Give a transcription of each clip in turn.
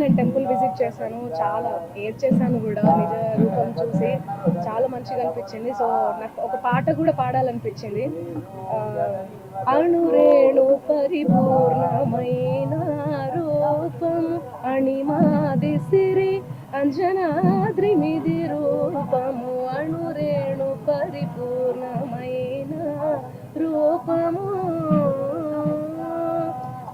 నేను temple visit చేశాను చాలా ఏర్ చేశాను కూడా. నిజ రూపం చూసి చాలా మంచిగా అనిపించింది. సో నాకు ఒక పాట కూడా పాడాలనిపించింది. ఆ, అణురేణు పరిపూర్ణమైన రూపం అణిమాది సిరి అంజనాద్రిమిది రూపము అణురేణు పరిపూర్ణమైన రూపము.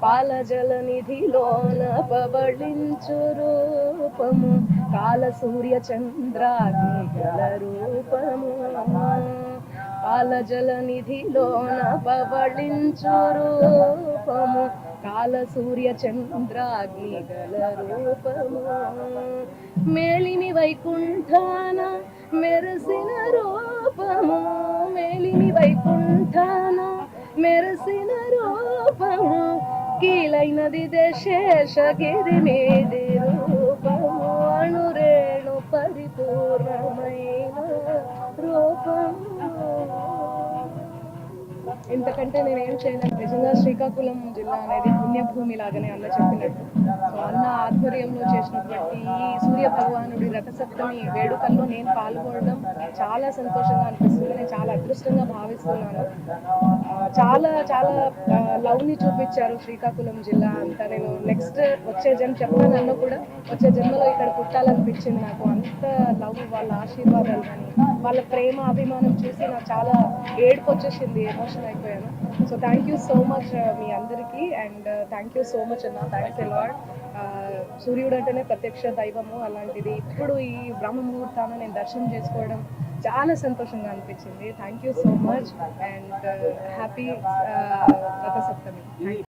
పాలజల నిధిలోన పబళించు రూపము. కాల సూర్య చంద్రాగ్ని రూపము. పాలజల నిధిలోన పబళించు రూపము. కాల సూర్య చంద్రాగ్నిగల రూపము. మేలిమి వైకుంఠాన మెరసిన రూపము. మేలిమి వైకుంఠాన మెరసిన రూపము కీలైనది దశేషగిరి మీది రూపము అణురేణు పరిపూర్ణమైన రూపము. ఇంతకంటే నేనేం చేయలేను. నిజంగా శ్రీకాకుళం జిల్లా అనేది పుణ్యభూమి లాగానే అన్న చెప్పినట్టు. సో అన్న ఆధ్వర్యంలో చేసినటువంటి ఈ సూర్య భగవానుడి రథసప్తమి వేడుకల్లో నేను పాల్గొనడం చాలా సంతోషంగా అనిపిస్తుంది. నేను చాలా అదృష్టంగా భావిస్తున్నాను. చాలా చాలా లవ్ని చూపించారు శ్రీకాకుళం జిల్లా అంతా. నేను నెక్స్ట్ వచ్చే జన్మ చెప్తానన్న కూడా వచ్చే జన్మలో ఇక్కడ పుట్టాలనిపించింది నాకు. అంత లవ్ వాళ్ళ ఆశీర్వాదాలు కానీ వాళ్ళ ప్రేమ అభిమానం చూసి నాకు చాలా ఏడుపు వచ్చేసింది ఎమోషన్ అయిపోయాను so thank you so much మీ అందరికీ. And thank you so much అన్న. థ్యాంక్స్ ఎలాడ్ సూర్యుడు అంటేనే ప్రత్యక్ష దైవము అలాంటిది. ఇప్పుడు ఈ బ్రహ్మ ముహూర్తాన్ని నేను దర్శనం చేసుకోవడం చాలా సంతోషంగా అనిపించింది. Thank you so much and happy Rathasaptami thank you